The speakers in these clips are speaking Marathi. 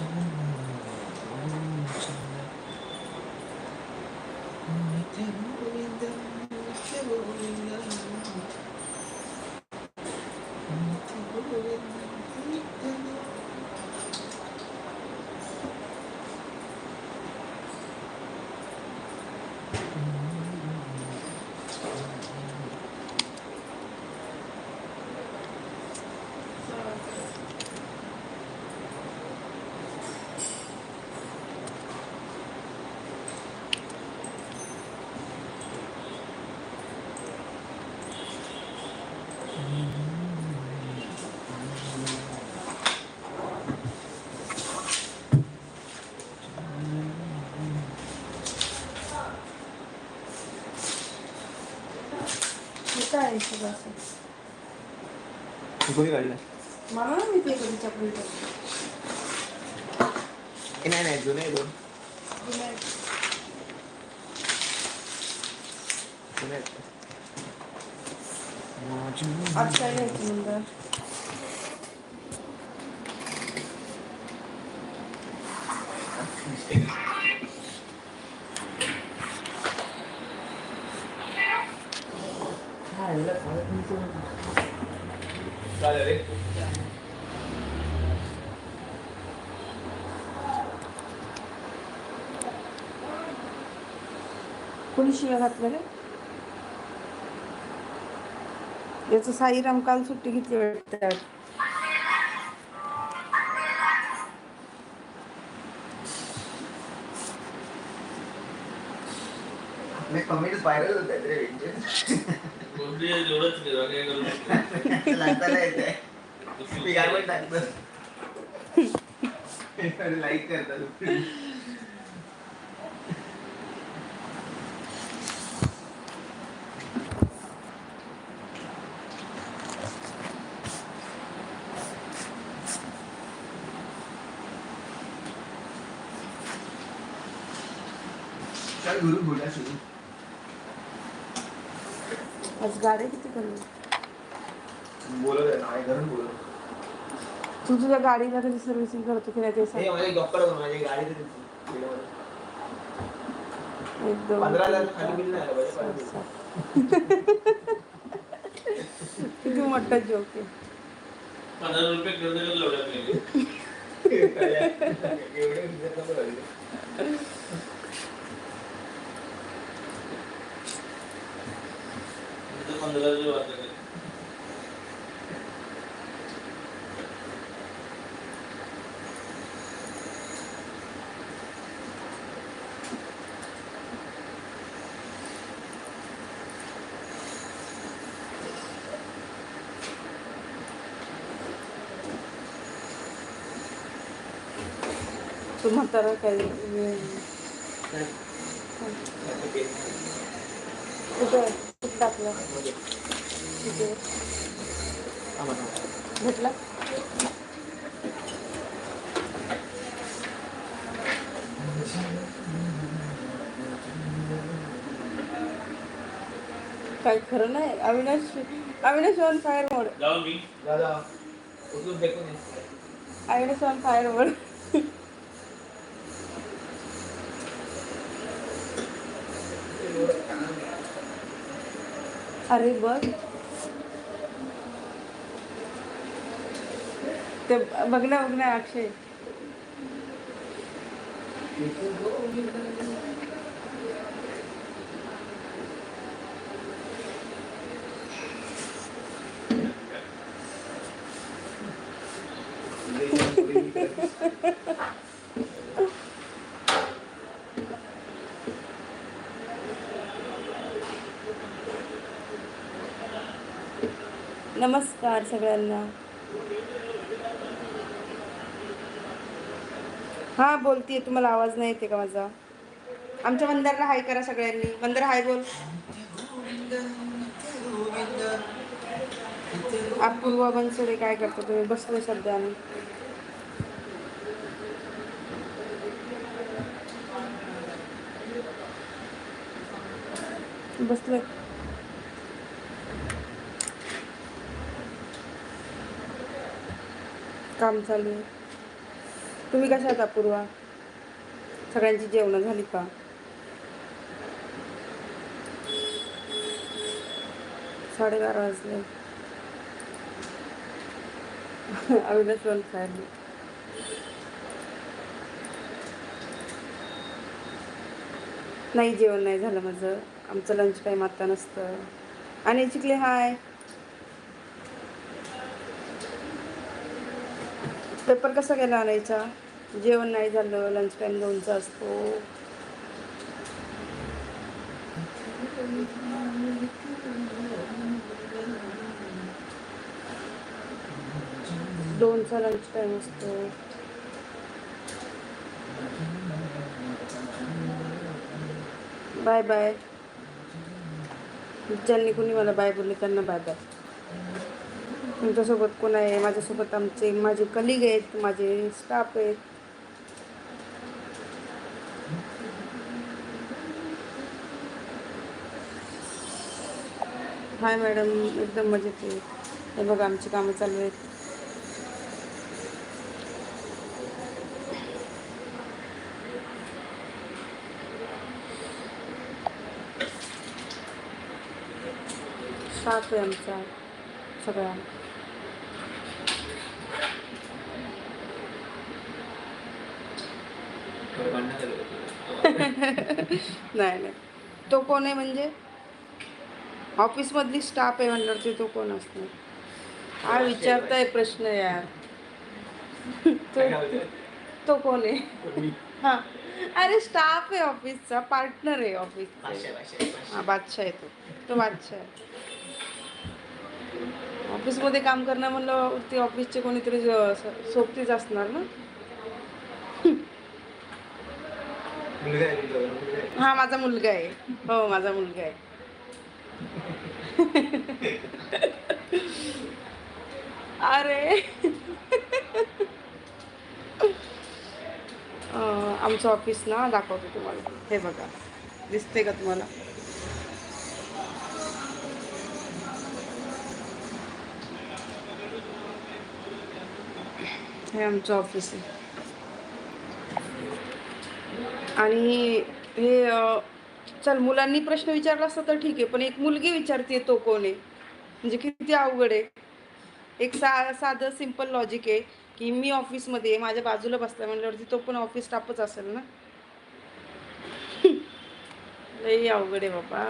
そうなんだ。काय आहे सगळं असं कोणी काढलं मला ना मी ते कधी चपली ए, नाही नाही जुने आहे दोन जुने आहेत. आज काय घ्यायची नंतर चालेल रे. कोणी शिव्या घातल्या रे? याचं साईराम काल सुट्टी घेतली वाटतं. आपले कमेंट्स व्हायरल होत आहेत रे कोणती आहे जेवढंच नाही, बाकी काय करू शकत लागताना येते नाही. मी काय पण टाकतो लाईक करतात चल गुरु बोला सुरू आज गाड्या किती कमी बोलत आहे नाही घरून बोलत तू तुझ्या गाडीला कधी सर्व्हिसिंग करतो की नाही ते सांग हे माझी गप्पड बनव माझी गाडी तरी गेल्यावर. एकदम पंधरा हजार खाली बिल नाही आलं पाहिजे किती मोठा जोक आहे पंधरा रुपये खर्च करायला एवढ्यात नाही. एवढे विचार नको लागले. पंधराची वार्ता केली. म्हातारा काय? कुठं टाकला. भेटला? काय खरं नाही. Avinash Avinash on fire mode. Avinash on fire mode अरे बघ. ते बघ ना बघ ना अक्षय. नमस्कार सगळ्यांना. हा बोलतीये तुम्हाला आवाज नाही येते का माझा? आमच्या मंदारला हाय करा सगळ्यांनी. मंदार हाय बोल. अपूर्वा बनसोडे काय करता तुम्ही? बसलो सध्या आम्ही. बसलोय. काम चालू आहे. तुम्ही कशा आहात अपूर्वा? सगळ्यांची जेवणं झाली का? साडेबारा वाजले. अविनाश पण खायला नाही जेवण नाही झालं माझं. आमचं लंच टाईम आता नसतं. आणि चिकले हाय. पेपर कसा गेला आणायचा? जेवण नाही झालं लंच टाईम दोनचा असतो. दोनचा लंच टाईम असतो. बाय बाय ज्यांनी कुणी मला बाय बोलले त्यांना बाय बाय तुमच्यासोबत कोण आहे? माझ्यासोबत आमचे माझे कलिग आहेत माझे स्टाफ आहेत. हाय मॅडम एकदम मजेत आहे. हे बघा आमची कामं चालू आहेत. स्टाफ आहे आमचा सगळा थोडं भांडणं झालं होतं. नाही नाही. तो कोण आहे म्हणजे? ऑफिसमधली स्टाफ आहे म्हणल्यावरती तो कोण असतो हा विचारताय प्रश्न यार. तो? तो कोण आहे? हा. अरे स्टाफ आहे ऑफिसचा पार्टनर आहे ऑफिसचा. भाषा. हा बादशाह आहे तो. तो बादशाह आहे. ऑफिसमध्ये काम करणं म्हणलं ते ऑफिसचे कोणीतरी सोबतीच असणार ना मुलगा आहे तुझा, मुलगा आहे. हा माझा मुलगा आहे. हो माझा मुलगा आहे. अरे. आमचं ऑफिस ना दाखवतो तुम्हाला. हे बघा. दिसते का तुम्हाला? हे आमचं ऑफिस आहे. आणि हे चल मुलांनी प्रश्न विचारला असता तर ठीक आहे पण एक मुलगी विचारते तो कोण आहे? म्हणजे किती अवघड आहे? एक सा साधं सिंपल लॉजिक आहे की मी ऑफिसमध्ये माझ्या बाजूला बसला म्हणल्यावरती तो पण ऑफिस स्टाफच असेल ना? लई अवघड आहे बाबा.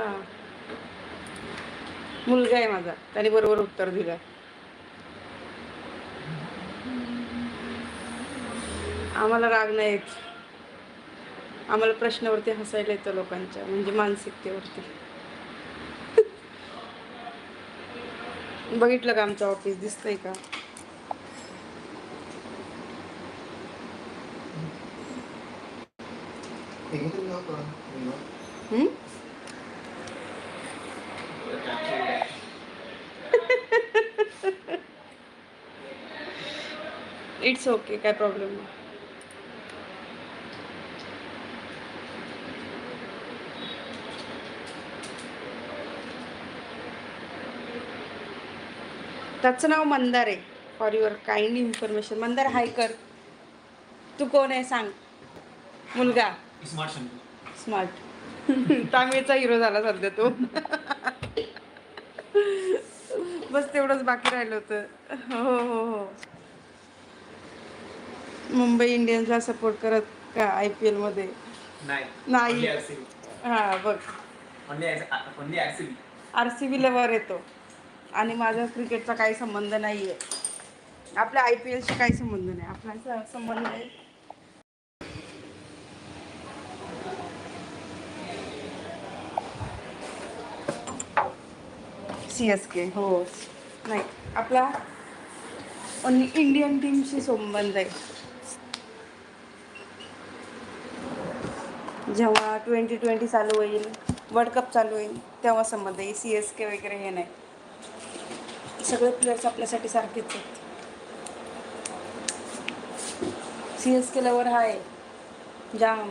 मुलगा आहे माझा त्याने बरोबर उत्तर दिलं आम्हाला राग नाही येत आम्हाला प्रश्नावरती हसायला येतं लोकांच्या म्हणजे मानसिकतेवरती. बघितलं का आमचं ऑफिस दिसतंय का? इट्स ओके काय प्रॉब्लेम नाही. त्याचं नाव मंदार आहे. For your kind information Mandar hi कर. तू कोण आहे सांग. मुलगा. स्मार्ट तामिळचा हिरो झाला सध्या तो. बस तेवढंच बाकी राहिलं होतं. हो हो हो. मुंबई इंडियन्सला सपोर्ट करत का आय पी एलमध्ये नाही. हां बघ. आर सी बी वर येतो. आणि माझा क्रिकेटचा काही संबंध नाही आहे आपल्या आय पी एलशी काही संबंध नाही. आपला संबंध आहे सी एस के हो. नाही आपला ओन्ली इंडियन टीमशी संबंध आहे. जेव्हा ट्वेंटी ट्वेंटी चालू होईल वर्ल्ड कप चालू होईल तेव्हा संबंध आहे. सी एस के वगैरे हे नाही. सगळे प्लेयर्स आपल्यासाठी सारखेच आहेत. सी एस के लवर आहे जाम.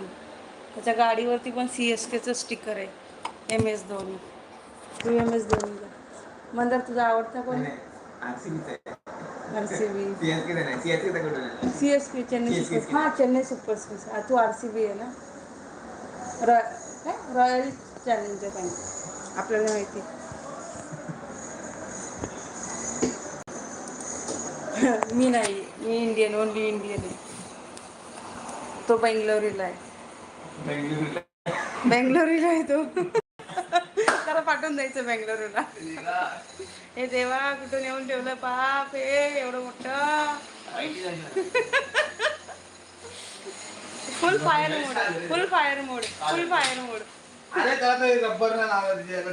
त्याच्या गाडीवरती पण सी एस केचं स्टिकर आहे. M S Dhoni. तू एम एस धोनीला मंदार तुझा आवडता कोण? आहे. R C B C S K Chennai. Super हां चेन्नई सुपर किंग्स हा तू आर सी बी आहे ना? रॉ काय? रॉयल चॅलेंजर बँक आपल्याला माहिती मी नाही मी इंडियन ओनली इंडियन आहे. तो बेंगलोरीला आहे. बेंगलोरीला आहे तो. त्याला पाठवून द्यायचं बेंगलोरीला हे देवा कुठून येऊन ठेवलं? पाप हे एवढं मोठं. Full fire mode full fire mode full fire mode अरे त्याला ते रब्बर ना लावायचं याला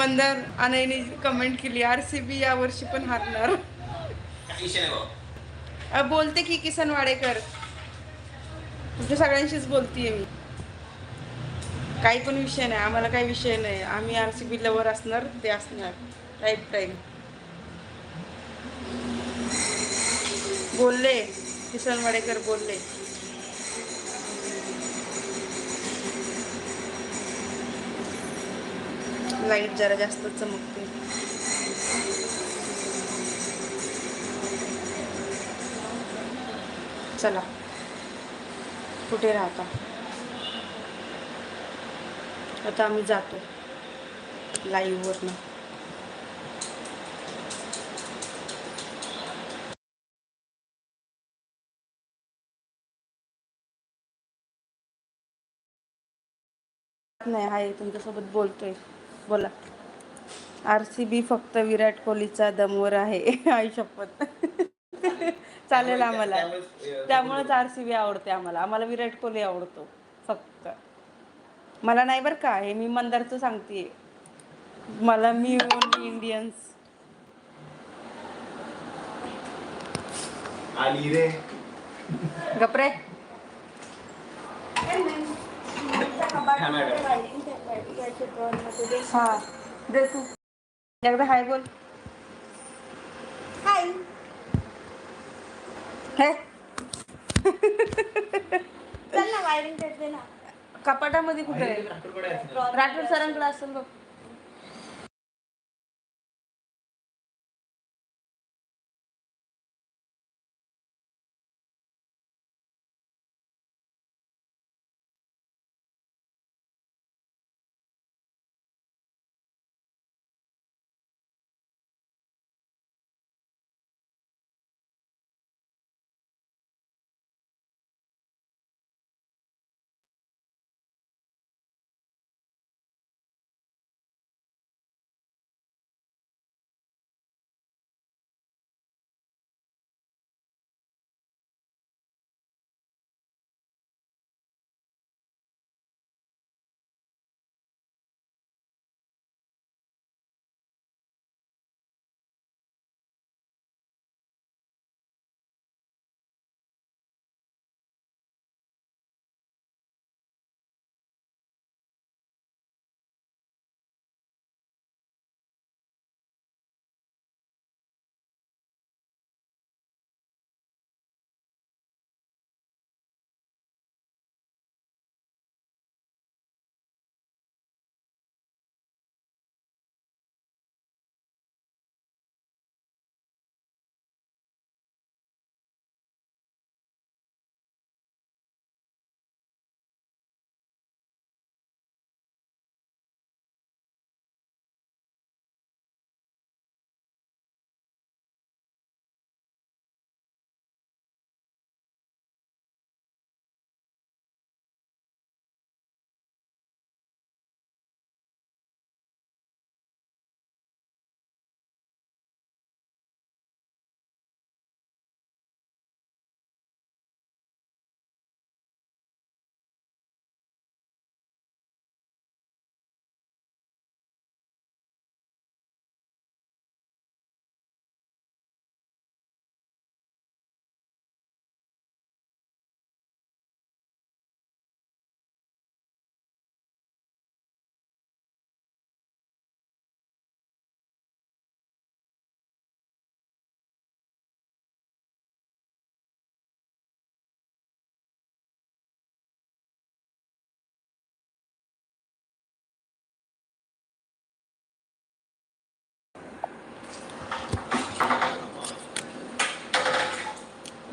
मंदार अनयने कमेंट केली आर सी बी यावर्षी पण हारणार. बोलते की किसन वाडेकर. तुमच्या सगळ्यांशीच बोलतीये मी. काही पण विषय नाही आम्हाला काही विषय नाही. आम्ही आर सी बी लवर असणार ते असणार. राईट टाईम बोलले किसन वाडेकर बोलले. लाइट जरा जास्त चमकते. चला. कुठे राहता? आता आम्ही जातो. लाईव्हवरनं नाही आहे तुमच्यासोबत बोलतोय. बोला. आर सी बी फक्त विराट कोहलीचा दमवर आहे आई शपथ. चालेल आम्हाला. त्यामुळेच, आर सी बी आवडते आम्हाला. आम्हाला विराट कोहली आवडतो फक्त. मला नाही बरं का हे मी मंदारचं सांगते मला मी ओनली इंडियन्स आली रे. गपरे हा मॅडम हा दे तू. एकदा हाय बोल. हाय. हे? चल ना वायरिंग करते ना. कपाटामध्ये कुठे. राठोड सरांकडे असेल बघ.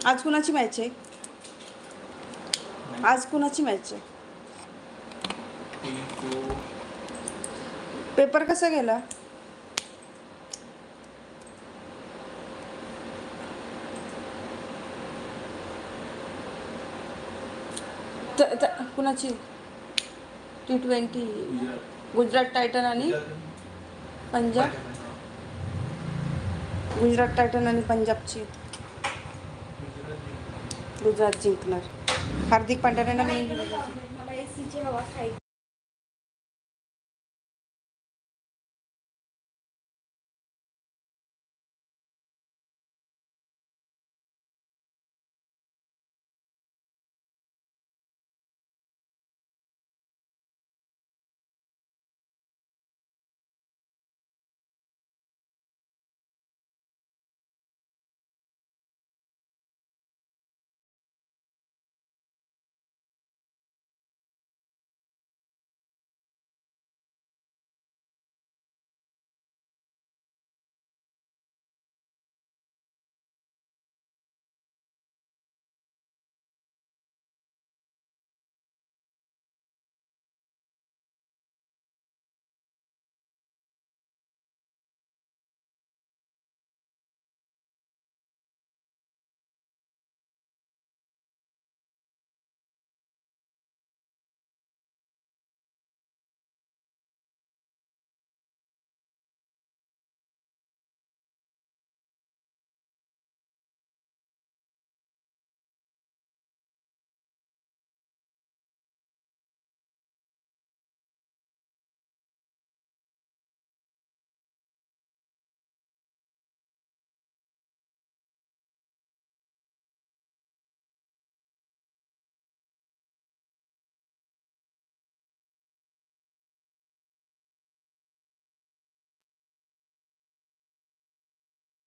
आज कुणाची मॅच आहे? आज कुणाची मॅच आहे? पेपर कसा गेला? कुणाची? टी ट्वेंटी गुजरात टायटन आणि पंजाब? गुजरात टायटन आणि पंजाबची. गुजरात जिंकणार. हार्दिक पांड्याने मी